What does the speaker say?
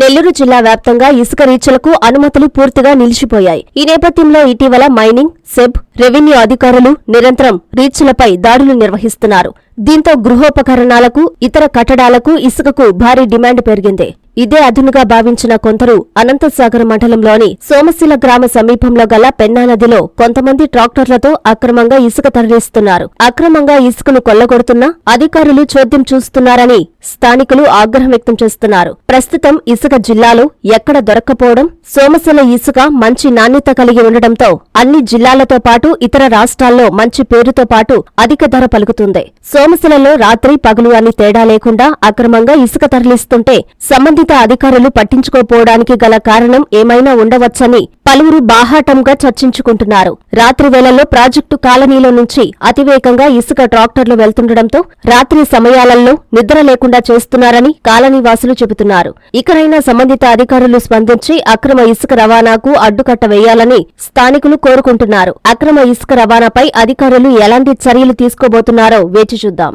నెల్లూరు జిల్లా వ్యాప్తంగా ఇసుక రీచ్లకు అనుమతులు పూర్తిగా నిలిచిపోయాయి. ఈ నేపథ్యంలో ఇటీవల మైనింగ్ సెబ్ రెవెన్యూ అధికారులు నిరంతరం రీచ్లపై దాడులు నిర్వహిస్తున్నారు. దీంతో గృహోపకరణాలకు ఇతర కట్టడాలకు ఇసుకకు భారీ డిమాండ్ పెరిగింది. ఇదే అదునుగా భావించిన కొందరు అనంతసాగర్ మండలంలోని సోమశిల గ్రామ సమీపంలో గల పెన్నా నదిలో కొంతమంది ట్రాక్టర్లతో అక్రమంగా ఇసుక తరలిస్తున్నారు. అక్రమంగా ఇసుకను కొల్లగొడుతున్నా అధికారులు చోద్యం చూస్తున్నారని స్థానికులు ఆగ్రహం వ్యక్తం చేస్తున్నారు. ప్రస్తుతం ఇసుక జిల్లాలో ఎక్కడ దొరక్కపోవడం సోమశిల ఇసుక మంచి నాణ్యత కలిగి ఉండడంతో అన్ని జిల్లాలతో పాటు ఇతర రాష్ట్రాల్లో మంచి పేరుతో పాటు అధిక ధర పలుకుతుంది. సోమశిలలో రాత్రి పగలు అని తేడా లేకుండా అక్రమంగా ఇసుక తరలిస్తుంటే సంబంధిత అధికారులు పట్టించుకోపోవడానికి గల కారణం ఏమైనా ఉండవచ్చని పలువురు బాహాటంగా చర్చించుకుంటున్నారు. రాత్రి వేళల్లో ప్రాజెక్టు కాలనీలో నుంచి అతివేగంగా ఇసుక ట్రాక్టర్లు వెళ్తుండటంతో రాత్రి సమయాలలో నిద్ర లేకుండా చేస్తున్నారని కాలనీవాసులు చెబుతున్నారు. ఇకనైనా సంబంధిత అధికారులు స్పందించి అక్రమ ఇసుక రవాణాకు అడ్డుకట్ట వేయాలని స్థానికులు కోరుకుంటున్నారు. అక్రమ ఇసుక రవాణాపై అధికారులు ఎలాంటి చర్యలు తీసుకోబోతున్నారో వేచి చూద్దాం.